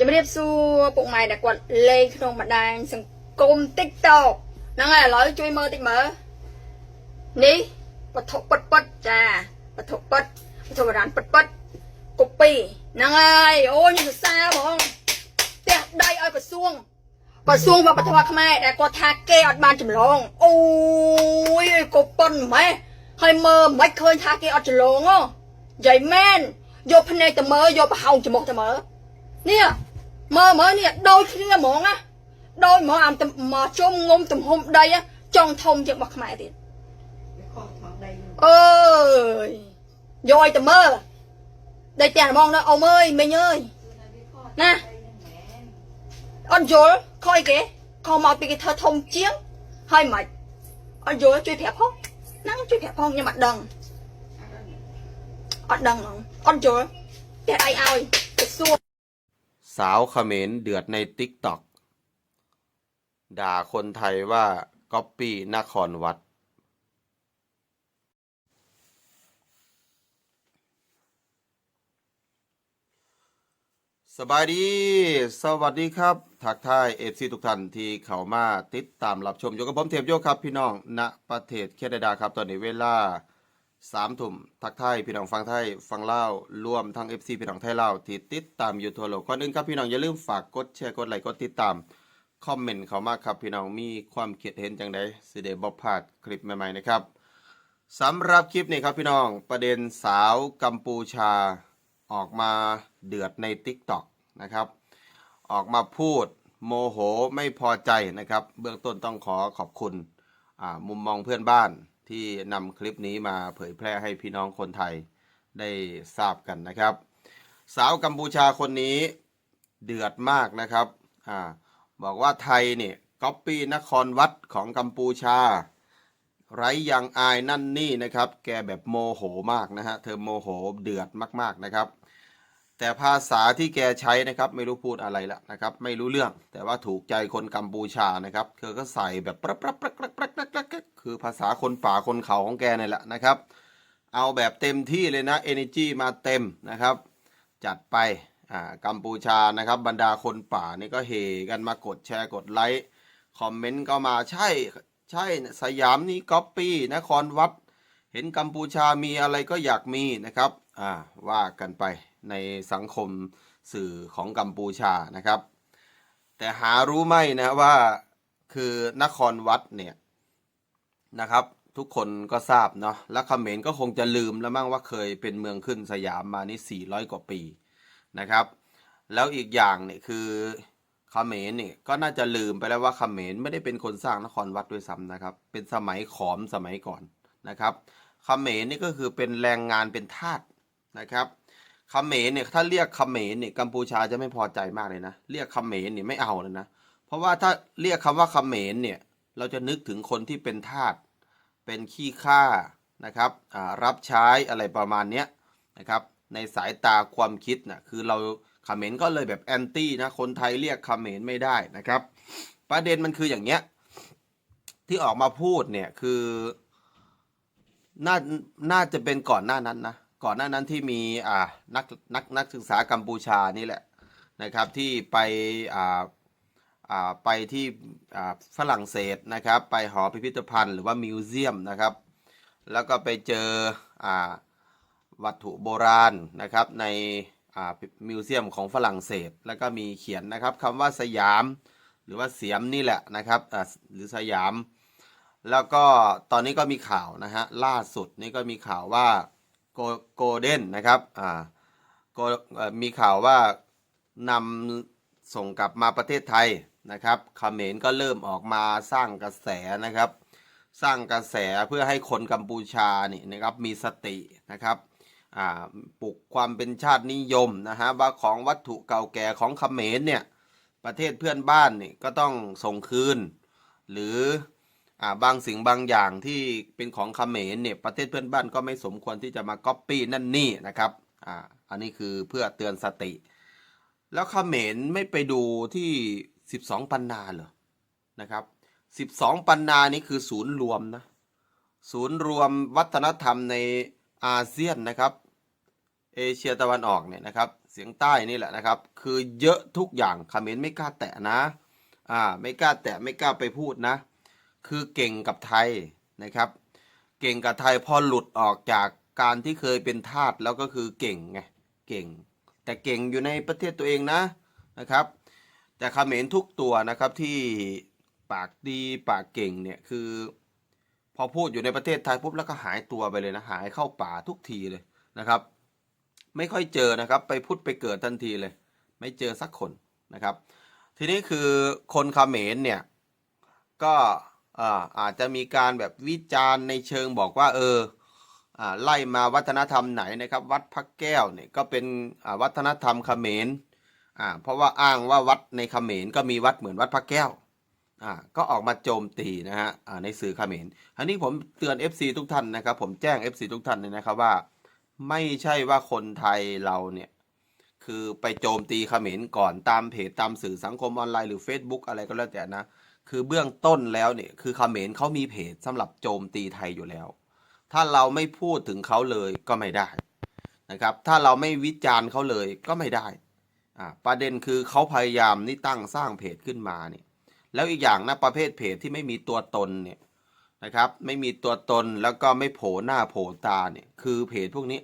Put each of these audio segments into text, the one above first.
ជំរាបសួរពុកម៉ែដែលគាត់លេងក្នុងបណ្ដាញសង្គម TikTok ហ្នឹងហើយឥឡូវជួយមើលតិចមើលនេះវត្ថុពិតពិតចាវត្ថុពិតវត្ថុបុរាណពិតពិតកូពីហ្នឹងហើយអូយខ្ញុំសរសើរហ្មងផ្ទះដីឲ្យក្រសួងក្រសួងវប្បធម៌ខ្មែរដែលគាត់ថាគេអត់បានចម្លងអូយកូប៉ុនម៉េះហើយមើលមិនឃើញថាគេអត់ចម្លងហ៎និយាយមែនយកភ្នែកទៅមើលយកប្រហោងច្រមុះទៅមើលនេះ មើលមើលនេះដូចគ្នាហ្មងណាដូចហ្មងអាមមកជុំងុំទំហំដីណាចង់ធំជាងរបស់ខ្មែរទៀតវាខុសថងដីនោះអើយយកឲ្យទៅមើលដីផ្ទះហ្មងណាអ៊ំអើយមីងអើយគឺថាវាខុសណាដីនឹងមែនអត់យល់ខុសអីគេខុសមកពីគេធ្វើធំជាងហើយមិនអត់យល់ជួយប្រាប់ផងហ្នឹងជួយប្រាប់ផងខ្ញុំអត់ដឹងអត់ដឹងអត់ដឹងហ្មងអត់យល់ផ្ទះដៃឲ្យទៅសួរ สาวเขมรเดือดในติ๊กต็อกด่าคนไทยว่าก๊อปปี้นครวัด สบายดี สวัสดีครับ ทักทายเอฟซีทุกท่านที่เข้ามาติดตามรับชมอยู่กับผมเทพโยครับพี่น้องณประเทศแคนาดาครับตอนนี้เวลา สามทุ่มทักไทยพี่น้องฟังไทยฟังเล่าวรวมทั้ง FC พี่น้องไทยเล่าที่ติดตามอยู่ทั่วโลกก่อนอื่นครับพี่น้องอย่าลืมฝากกดแชร์กดไลค์กดติดตามคอมเมนต์เขามากครับพี่น้องมีความคิดเห็นจังใดสิเดบ่พลาดคลิปใหม่ๆนะครับสำหรับคลิปนี้ครับพี่น้องประเด็นสาวกัมพูชาออกมาเดือดใน TikTok นะครับออกมาพูดโมโหไม่พอใจนะครับ เบื้องต้นต้องขอขอบคุณมุมมองเพื่อนบ้าน ที่นำคลิปนี้มาเผยแพร่ให้พี่น้องคนไทยได้ทราบกันนะครับ สาวกัมพูชาคนนี้เดือดมากนะครับอ่าบอกว่าไทยเนี่ยก๊อปปี้นครวัดของกัมพูชา ไรยังอายนั่นนี่นะครับ แกแบบโมโหมากนะฮะเธอโมโหเดือดมากๆนะครับ แต่ภาษาที่แกใช้นะครับ ไม่รู้พูดอะไรละนะครับ ไม่รู้เรื่อง แต่ว่าถูกใจคนกัมพูชานะครับเธอก็ใส่แบบปรับปรับปรับปรับปรับปรับปรับคือภาษาคนป่าคนเขาของแกนี่แหละนะครับ เอาแบบเต็มที่เลยนะ energy มาเต็มนะครับ จัดไปอ่ากัมพูชานะครับ บรรดาคนป่านี่ก็เฮกันมากดแชร์กดไลค์คอมเมนต์ก็มาใช่ใช่สยามนี่ก๊อปปี้นครวัด เห็นกัมพูชามีอะไรก็อยากมีนะครับอ่าว่ากันไป ในสังคมสื่อของกัมพูชานะครับ แต่หารู้ไหมนะว่าคือนครวัดเนี่ยนะครับทุกคนก็ทราบเนาะและเขมรก็คงจะลืมแล้วมั้งว่าเคยเป็นเมืองขึ้นสยามมานี่ 400 กว่าปีนะครับ แล้วอีกอย่างเนี่ยคือเขมรเนี่ยก็น่าจะลืมไปแล้วว่าเขมรไม่ได้เป็นคนสร้างนครวัดด้วยซ้ำนะครับ เป็นสมัยขอมสมัยก่อนนะครับเขมรนี่ก็คือเป็นแรงงานเป็นทาสนะครับ เขมรเนี่ยถ้าเรียกเขมรเนี่ยกัมพูชาจะไม่พอใจมากเลยนะ เรียกเขมรเนี่ยไม่เอาเลยนะ เพราะว่าถ้าเรียกคำว่าเขมรเนี่ยเราจะนึกถึงคนที่เป็นทาสเป็นขี้ข้านะครับรับใช้อะไรประมาณเนี้ยนะครับในสายตาความคิดนะคือเราเขมรก็เลยแบบแอนตี้นะคนไทยเรียกเขมรไม่ได้นะครับ ประเด็นมันคืออย่างเงี้ยที่ออกมาพูดเนี่ยคือน่าน่าจะเป็นก่อนหน้านั้นนะ ก่อนหน้านั้นที่มีอ่านักนักนักศึกษากัมพูชานี่แหละนะครับที่ไปอ่าอ่าไปที่อ่าฝรั่งเศสนะครับ ไปหอพิพิธภัณฑ์หรือว่ามิวเซียมนะครับ แล้วก็ไปเจออ่าวัตถุโบราณนะครับในอ่ามิวเซียมของฝรั่งเศส แล้วก็มีเขียนนะครับคำว่าสยาม หรือว่าเสียมนี่แหละนะครับหรือสยาม แล้วก็ตอนนี้ก็มีข่าวนะฮะล่าสุดนี่ก็มีข่าวว่า โกลเด้นนะครับอ่ากเอ่อมีข่าวว่านำส่งกลับมาประเทศไทยนะครับเขมรก็เริ่มออกมาสร้างกระแสนะครับ สร้างกระแสเพื่อให้คนกัมพูชานี่นะครับมีสตินะครับอ่าปลุกความเป็นชาตินิยมนะฮะว่าของวัตถุเก่าแก่ของเขมรเนี่ยประเทศเพื่อนบ้านนี่ก็ต้องส่งคืน หรือ อ่าบางสิ่งบางอย่างที่เป็นของเขมรเนี่ยประเทศเพื่อนบ้านก็ไม่สมควรที่จะมาก๊อปปี้นั่นนี่นะครับอ่าอันนี้คือเพื่อเตือนสติ แล้วเขมรไม่ไปดูที่ 12 ปันนาเหรอนะครับ12 ปันนานี่คือศูนย์รวมนะศูนย์รวมวัฒนธรรมในอาเซียนนะครับ เอเชียตะวันออกเนี่ยนะครับ เสียงใต้นี่แหละนะครับ คือเยอะทุกอย่างเขมรไม่กล้าแตะนะ อ่า ไม่กล้าแตะไม่กล้าไปพูดนะ คือเก่งกับไทยนะครับ เก่งกับไทยพอหลุดออกจากการที่เคยเป็นทาสแล้วก็คือเก่งไงเก่ง แต่เก่งอยู่ในประเทศตัวเองนะนะครับแต่เขมรทุกตัวนะครับที่ปากดีปากเก่งเนี่ยคือ พอพูดอยู่ในประเทศไทยปุ๊บแล้วก็หายตัวไปเลยนะหายเข้าป่าทุกทีเลยนะครับ ไม่ค่อยเจอนะครับ ไปพุดไปเกิดทันทีเลย ไม่เจอสักคนนะครับ ทีนี้คือคนเขมรเนี่ยก็ อ่าอาจจะมีการแบบวิจารณ์ในเชิงบอกว่า เอออ่าไล่มาวัฒนธรรมไหนนะครับ วัดพระแก้วเนี่ยก็เป็นอ่าวัฒนธรรมเขมรอ่าเพราะว่าอ้างว่าวัดในเขมรก็มีวัดเหมือนวัดพระแก้วอ่าก็ออกมาโจมตีนะฮะอ่าในสื่อเขมรอันนี้ผมเตือน FC ทุกท่านนะครับ ผมแจ้ง FC ทุกท่านเลยนะครับว่า ไม่ใช่ว่าคนไทยเราเนี่ยคือไปโจมตีเขมรก่อนตามเพจตามสื่อสังคมออนไลน์หรือ Facebook อะไรก็แล้วแต่นะ คือเบื้องต้นแล้วเนี่ยคือเขมรเขามีเพจสำหรับโจมตีไทยอยู่แล้ว ถ้าเราไม่พูดถึงเขาเลยก็ไม่ได้นะครับ ถ้าเราไม่วิจารณ์เขาเลยก็ไม่ได้อ่าประเด็นคือเขาพยายามนี่ตั้งสร้างเพจขึ้นมาเนี่ยแล้วอีกอย่างนะประเภทเพจที่ไม่มีตัวตนเนี่ยนะครับ ไม่มีตัวตนแล้วก็ไม่โผล่หน้าโผล่ตาเนี่ยคือเพจพวกนี้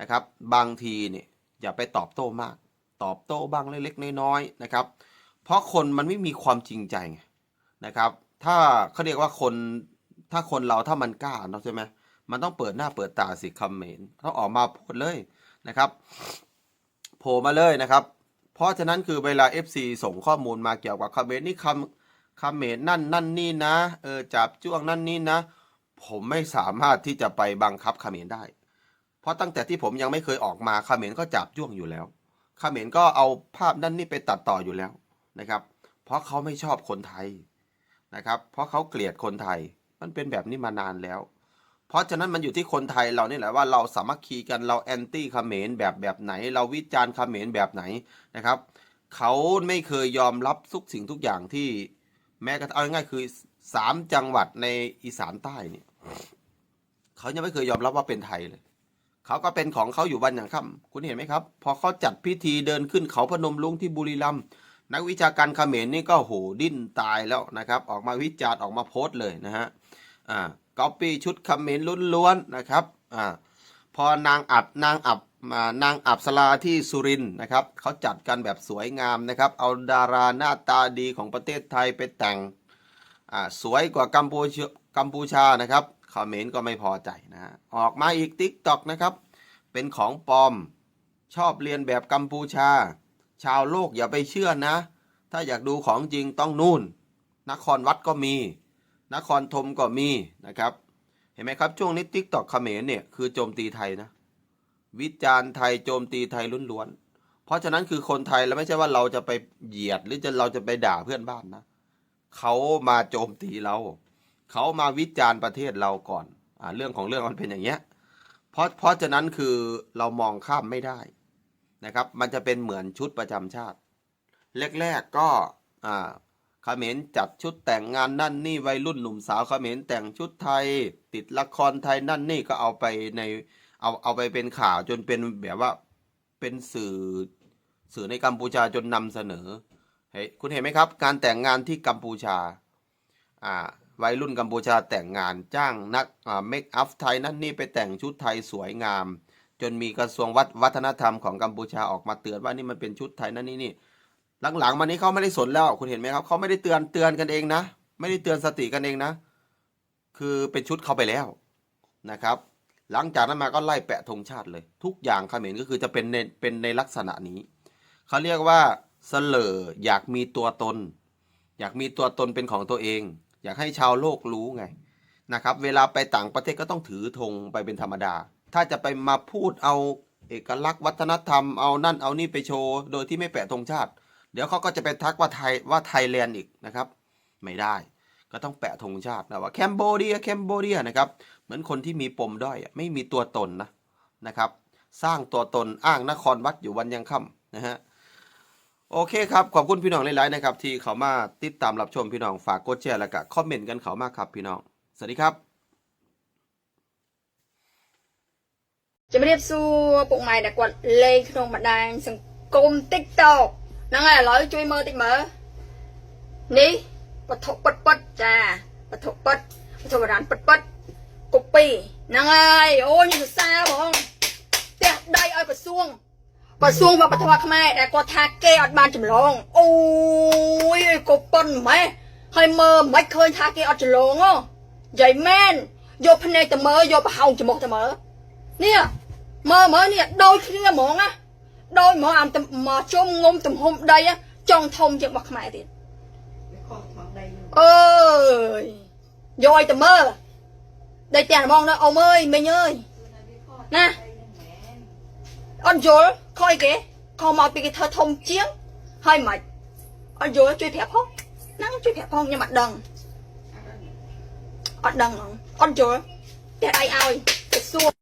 นะครับ บางทีเนี่ยอย่าไปตอบโต้มาก ตอบโต้บ้างเล็กๆน้อยๆนะครับ เพราะคนมันไม่มีความจริงใจไง นะครับ ถ้าเขาเรียกว่าคนถ้าคนเราถ้ามันกล้าเนาะใช่ไหมมันต้องเปิดหน้าเปิดตาสิคอมเมนต์ต้องออกมาพูดเลยนะครับโผล่มาเลยนะครับ เพราะฉะนั้นคือเวลา FC ส่งข้อมูลมาเกี่ยวกับคอมเมนต์นี่คำคอมเมนต์นั่นนั่นนี่นะเออจับจ้วงนั่นนี่นะ ผมไม่สามารถที่จะไปบังคับคอมเมนต์ได้ เพราะตั้งแต่ที่ผมยังไม่เคยออกมาคอมเมนต์ก็จับจ้วงอยู่แล้วคอมเมนต์ก็เอาภาพนั่นนี่ไปตัดต่ออยู่แล้วนะครับ เพราะเขาไม่ชอบคนไทย นะครับ เพราะเขาเกลียดคนไทย มันเป็นแบบนี้มานานแล้ว เพราะฉะนั้นมันอยู่ที่คนไทยเรานี่แหละว่าเราสามัคคีกันเราแอนตี้เขมรแบบแบบไหน เราวิจารณ์เขมรแบบไหนนะครับเขาไม่เคยยอมรับทุกสิ่งทุกอย่างที่แม้กระทั่งเอาง่ายๆคือสามจังหวัดในอีสานใต้เนี่ยเขายังไม่เคยยอมรับว่าเป็นไทยเลยเขาก็เป็นของเขาอยู่วันอย่างค่ำคุณเห็นไหมครับ พอเขาจัดพิธีเดินขึ้นเขาพนมลุงที่บุรีรัมย์ นักวิชาการเขมรนี่ก็โหดิ้นตายแล้วนะครับ ออกมาวิจารณ์ออกมาโพสต์เลยนะฮะอ่าก๊อปปี้ชุดเขมรล้วนๆนะครับอ่าพอนางอับนางอับอ่านางอับสลาที่สุรินนะครับเขาจัดกันแบบสวยงามนะครับ เอาดาราหน้าตาดีของประเทศไทยไปแต่งอ่าสวยกว่ากัมพูชากัมพูชานะครับเขมรก็ไม่พอใจนะฮะออกมาอีกติ๊กต็อกนะครับ เป็นของปลอมชอบเรียนแบบกัมพูชา ชาวโลกอย่าไปเชื่อนะ ถ้าอยากดูของจริงต้องนู่น นครวัดก็มี นครธมก็มีนะครับ เห็นไหมครับช่วงนี้ติ๊กตอกเขมรเนี่ยคือโจมตีไทยนะ วิจารณ์ไทยโจมตีไทยล้วนๆ เพราะฉะนั้นคือคนไทยแล้วไม่ใช่ว่าเราจะไปเหยียดหรือจะเราจะไปด่าเพื่อนบ้านนะเขามาโจมตีเรา เขามาวิจารณ์ประเทศเราก่อนอ่าเรื่องของเรื่องมันเป็นอย่างเงี้ยเพราะเพราะฉะนั้นคือเรามองข้ามไม่ได้ นะครับ มันจะเป็นเหมือนชุดประจำชาติ แรกๆก็อ่าเขมรจัดชุดแต่งงานนั่นนี่วัยรุ่นหนุ่มสาวเขมรแต่งชุดไทย ติดละครไทยนั่นนี่ก็เอาไปในเอาเอาไปเป็นข่าวจนเป็นแบบว่าเป็นสื่อสื่อในกัมพูชาจนนำเสนอเฮ้ยคุณเห็นไหมครับ การแต่งงานที่กัมพูชาอ่าวัยรุ่นกัมพูชาแต่งงานจ้างนักอ่าเมคอัพไทยนั่นนี่ไปแต่งชุดไทยสวยงาม จนมีกระทรวงวัฒวัฒนธรรมของกัมพูชาออกมาเตือนว่านี่มันเป็นชุดไทยนั่นนี่นี่หลังๆมานี้เขาไม่ได้สนแล้ว คุณเห็นไหมครับเขาไม่ได้เตือนเตือนกันเองนะ ไม่ได้เตือนสติกันเองนะ คือเป็นชุดเขาไปแล้วนะครับ หลังจากนั้นมาก็ไล่แปะธงชาติเลย ทุกอย่างเขมรก็คือจะเป็นในเป็นในลักษณะนี้เขาเรียกว่าเสลออยากมีตัวตน อยากมีตัวตนเป็นของตัวเอง อยากให้ชาวโลกรู้ไงนะครับ เวลาไปต่างประเทศก็ต้องถือธงไปเป็นธรรมดา ถ้าจะไปมาพูดเอาเอกลักษณ์วัฒนธรรมเอานั่นเอานี่ไปโชว์โดยที่ไม่แปะธงชาติ เดี๋ยวเขาก็จะไปทักว่าไทยว่าไทยแลนด์อีกนะครับ ไม่ได้ก็ต้องแปะธงชาตินะว่าแคมโบเดียแคมโบเดียนะครับเหมือนคนที่มีปมด้อยไม่มีตัวตนนะนะครับ สร้างตัวตนอ้างนครวัดอยู่วันยังค่ำนะฮะโอเคครับ ขอบคุณพี่น้องหลายๆนะครับ ที่เขามาติดตามรับชมพี่น้องฝากกดแชร์แล้วก็คอมเมนต์กันเขามากครับพี่น้อง สวัสดีครับ ជំរាបសួរពុកម៉ែដែលគាត់លេងក្នុងបណ្ដាញសង្គម TikTok ហ្នឹងហើយឥឡូវជួយមើលតិចមើលនេះវត្ថុពិតពិតចាវត្ថុពិតវត្ថុបុរាណពិតពិតកូពីហ្នឹងហើយអូយនេះសរសើរហ្មងផ្ទះដៃឲ្យក្រសួងក្រសួងវប្បធម៌ខ្មែរដែលគាត់ថាគេអត់បានចម្លងអូយកូប៉ុនម៉េះហើយមើលមិនឃើញថាគេអត់ចម្លងហ៎និយាយមែនយកភ្នែកទៅមើលយកប្រហោងច្រមុះទៅមើលនេះ មើលមើលនេះដូចគ្នាហ្មងណាដូចហ្មងអាមមកជុំងុំទំហំដីណាចង់ធំជាងរបស់ខ្មែរទៀតវាខកថងដីនោះអើយយកឲ្យទៅមើលដីផ្ទះហ្មងណាអ៊ំអើយមីងអើយគឺថាវាខកណាដីនឹងមែនអត់យល់ខ້ອຍគេខំមកពីគេធ្វើធំជាងហើយមិនអត់យល់ជួយប្រាប់ផងហ្នឹងជួយប្រាប់ផងខ្ញុំអត់ដឹងអត់ដឹងអត់ដឹងហ្មងអត់យល់ផ្ទះដៃឲ្យទៅសួរ